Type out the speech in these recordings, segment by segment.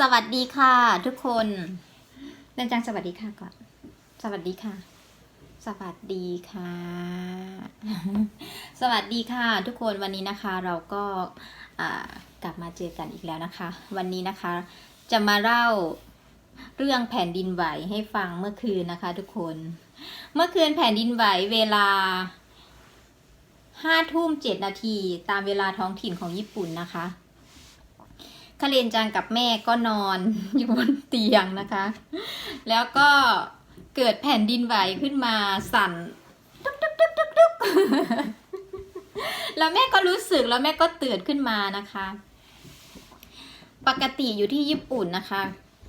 สวัสดีค่ะ ทุกคนเรนจังสวัสดีค่ะก่อน สวัสดีค่ะ สวัสดีค่ะ สวัสดีค่ะ ทุกคนวันนี้นะคะเราก็กลับมาเจอกันอีกแล้วนะคะ วันนี้นะคะ จะมาเล่าเรื่องแผ่นดินไหวให้ฟังเมื่อคืนนะคะ ทุกคน เมื่อคืนแผ่นดินไหวเวลาห้าทุ่มเจ็ดนาทีตามเวลาท้องถิ่นของญี่ปุ่นนะคะ คาเรนจังกับแม่ก็นอนอยู่บนเตียงนะคะ แล้วก็เกิดแผ่นดินไหวขึ้นมาสั่นทุกทุกทุกทุกทุกแล้วแม่ก็รู้สึกแล้วแม่ก็ตื่นขึ้นมานะคะ ปกติอยู่ที่ญี่ปุ่นนะคะ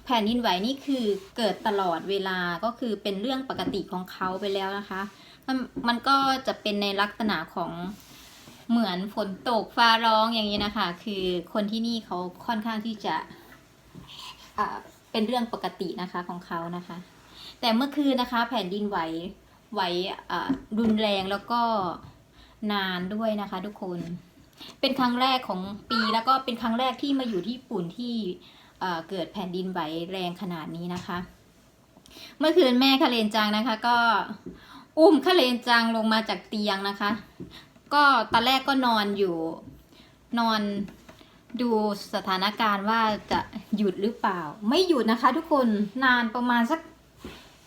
แผ่นดินไหวนี่คือเกิดตลอดเวลาก็คือเป็นเรื่องปกติของเขาไปแล้วนะคะ มันมันก็จะเป็นในลักษณะของ เหมือนฝนตกฟ้าร้องอย่างนี้นะคะ คือคนที่นี่เขาค่อนข้างที่จะเป็นเรื่องปกตินะคะของเขานะคะ แต่เมื่อคืนนะคะ แผ่นดินไหวไหวรุนแรงแล้วก็นานด้วยนะคะ ทุกคน เป็นครั้งแรกของปีแล้วก็เป็นครั้งแรกที่มาอยู่ที่ญี่ปุ่นที่เอ่อเกิดแผ่นดินไหวแรงขนาดนี้นะคะ เมื่อคืนแม่คาเรนจังนะคะ ก็อุ้มคาเรนจังลงมาจากเตียงนะคะ ก็ตอนแรกก็นอนอยู่ นอนดูสถานการณ์ว่าจะหยุดหรือเปล่า ไม่หยุดนะคะ ทุกคนนานประมาณสัก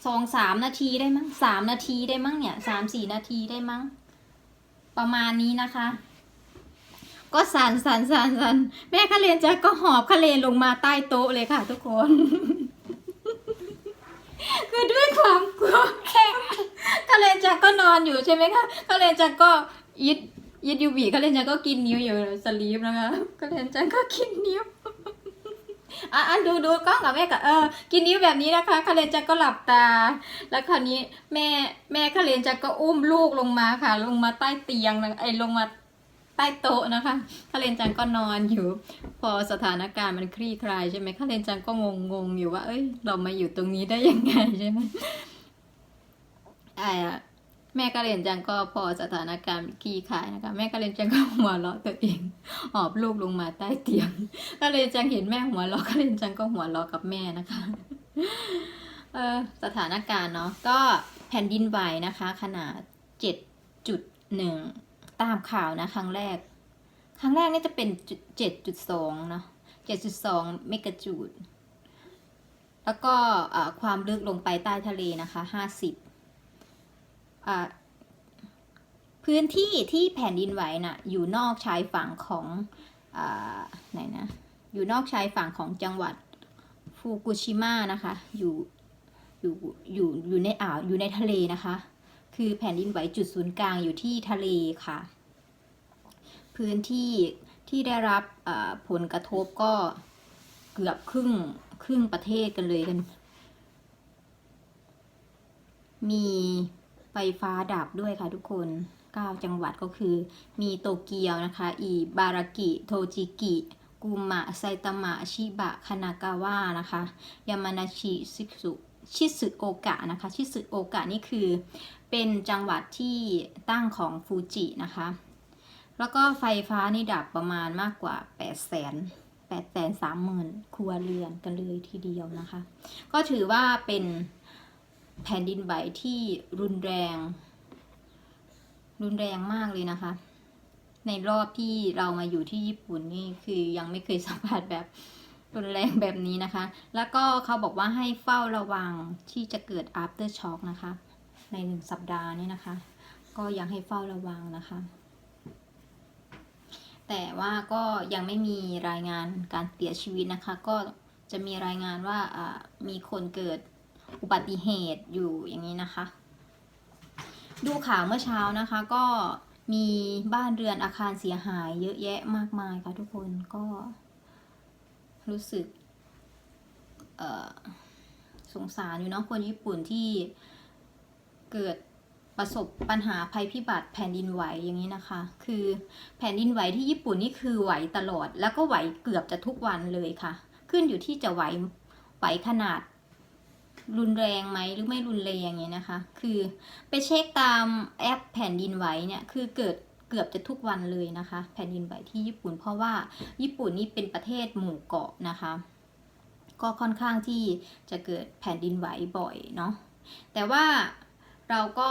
สองสามนาทีได้มั้งสามนาทีได้มั้งเนี่ยสามสี่นาทีได้มั้ง ประมาณนี้นะคะ ก็สันสันสันสันแม่คาเรนจะก็หอบคาเรนลงมาใต้โต๊ะเลยค่ะ ทุกคน คือด้วยความกลัวแค่คาเรนจาก็นอนอยู่ใช่ไหมคะคาเรนจาก ยิดยิดยูบีคาเรนจากก็กินนิ้วอยู่สลีปนะคะคาเรนจากก็กินนิ้วอะอะดูดูกล้องกับแม่กับเออกินนิ้วแบบนี้นะคะคาเรนจากก็หลับตา แล้วคราวนี้แม่แม่คาเรนจากก็อุ้มลูกลงมาค่ะ ลงมาใต้เตียงไอ้ลงมาใต้โต๊ะนะคะคาเรนจังก็นอนอยู่ พอสถานการณ์มันคลี่คลายใช่ไหมคาเรนจังก็งงงๆอยู่ว่า เอ้ย เรามาอยู่ตรงนี้ได้ยังไงใช่ไหมอ่า แม่คาเรนจังก็พอสถานการณ์คลี่คลายนะคะ แม่คาเรนจังก็หัวเราะตัวเองหอบลูกลงมาใต้เตียงคาเรนจังเห็นแม่หัวเราะคาเรนจังก็หัวเราะกับแม่นะคะเออสถานการณ์เนาะก็แผ่นดินไหวนะคะ ขนาด 7.1 ตามข่าวนะครั้งแรก ครั้งแรกนี่จะเป็น 7.2 เนาะ7.2 เมกะจูดแล้วก็ความลึกลงไปใต้ทะเลนะคะ 50 พื้นที่ที่แผ่นดินไหวน่ะอยู่นอกชายฝั่งของอไหนนะอยู่นอกชายฝั่งของจังหวัดฟูกุชิมะนะคะอยู่อยู่อยู่อยู่ในอ่าวอยู่ในทะเลนะคะ คือแผ่นดินไหวจุดศูนย์กลางอยู่ที่ทะเลค่ะ พื้นที่ที่ได้รับผลกระทบก็เกือบครึ่งครึ่งประเทศกันเลยกัน มี ไฟฟ้าดับด้วยค่ะทุกคน 9 จังหวัดก็คือ มีโตเกียวนะคะ อีบารากิ โทจิกิ กุมะ ไซตามะ ชิบะ คานากาวะนะคะ ยามานาชิ ซิสุชิสึโอกะนะคะ ชิสึโอกะนี่คือเป็นจังหวัดที่ตั้งของฟูจินะคะ แล้วก็ไฟฟ้านี่ดับประมาณมากกว่า 8 0 0 0 0 0 8 3 0 0 0 0 ครัวเรือนกันเลยทีเดียวนะคะ ก็ถือว่าเป็น แผ่นดินไหวที่รุนแรง รุนแรงมากเลยนะคะ ในรอบที่เรามาอยู่ที่ญี่ปุ่นนี่คือยังไม่เคยสัมผัสแบบรุนแรงแบบนี้นะคะ แล้วก็เขาบอกว่าให้เฝ้าระวังที่จะเกิด after shock นะคะ ในหนึ่งสัปดาห์นี้นะคะ ก็ยังให้เฝ้าระวังนะคะ แต่ว่าก็ยังไม่มีรายงานการเสียชีวิตนะคะ ก็จะมีรายงานว่าอ่ามีคนเกิด อุบัติเหตุอยู่อย่างนี้นะคะ ดูข่าวเมื่อเช้านะคะก็มีบ้านเรือนอาคารเสียหายเยอะแยะมากมายค่ะทุกคนก็รู้สึกสงสารอยู่เนาะคนญี่ปุ่นที่เกิดประสบปัญหาภัยพิบัติแผ่นดินไหวอย่างนี้นะคะ คือแผ่นดินไหวที่ญี่ปุ่นนี่คือไหวตลอด แล้วก็ไหวเกือบจะทุกวันเลยค่ะ ขึ้นอยู่ที่จะไหวไหวขนาด รุนแรงไหมหรือไม่รุนแรงอย่างนี้ยนะคะ คือไปเช็คตามแอปแผ่นดินไหวเนี่ยคือเกิดเกือบจะทุกวันเลยนะคะ แผ่นดินไหวที่ญี่ปุ่น เพราะว่าญี่ปุ่นนี่เป็นประเทศหมู่เกาะนะคะ ก็ค่อนข้างที่จะเกิดแผ่นดินไหวบ่อยเนาะแต่ว่าเราก็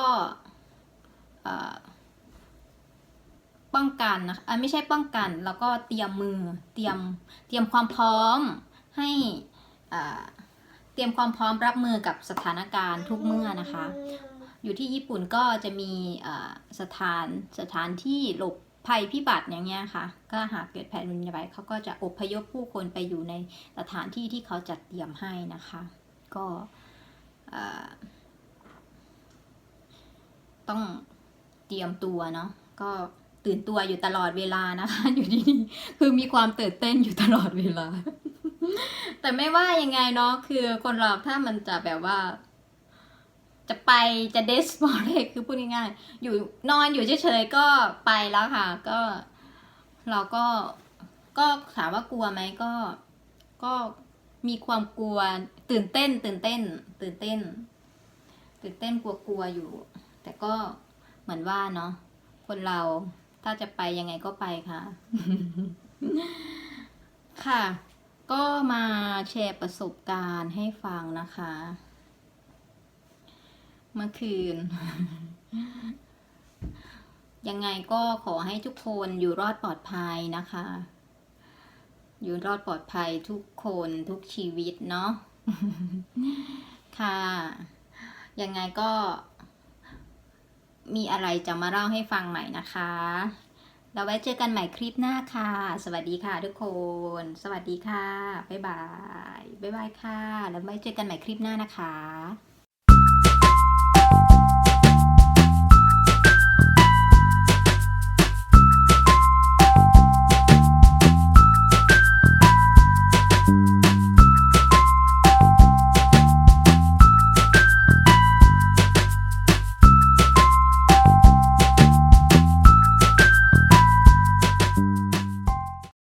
ป้องกันนะอะไม่ใช่ป้องกันแล้วก็เตรียมมือเตรียมเตรียมความพร้อมให้อ่า เตรียมความพร้อมรับมือกับสถานการณ์ทุกเมื่อนะคะ อยู่ที่ญี่ปุ่นก็จะมีสถานสถานที่หลบภัยพิบัติอย่างเงี้ยค่ะ ก็หากเกิดแผ่นดินไหวเขาก็จะอพยพผู้คนไปอยู่ในสถานที่ที่เขาจัดเตรียมให้นะคะ ก็ต้องเตรียมตัวเนาะก็ตื่นตัวอยู่ตลอดเวลานะคะ อยู่ที่นี่คือมีความตื่นเต้นอยู่ตลอดเวลา แต่ไม่ว่ายังไงเนาะคือคนเราถ้ามันจะแบบว่า จะไปจะเดสมอร์เรคือพูดง่ายๆอยู่นอนอยู่เฉยๆก็ไปแล้วค่ะ ก็ เราก็ก็ถามว่ากลัวไหมก็ ก็มีความกลัว ตื่นเต้น ตื่นเต้น ตื่นเต้น ตื่นเต้นกลัวๆอยู่ แต่ก็เหมือนว่าเนาะคนเราถ้าจะไปยังไงก็ไปค่ะ ค่ะ ก็มาแชร์ประสบการณ์ให้ฟังนะคะ เมื่อคืน ยังไงก็ขอให้ทุกคนอยู่รอดปลอดภัยนะคะ อยู่รอดปลอดภัยทุกคนทุกชีวิตเนาะค่ะ ยังไงก็มีอะไรจะมาเล่าให้ฟังใหม่นะคะ เราไว้เจอกันใหม่คลิปหน้าค่ะ สวัสดีค่ะทุกคน สวัสดีค่ะ บ๊ายบาย บ๊ายบายค่ะ แล้วไว้เจอกันใหม่คลิปหน้านะคะ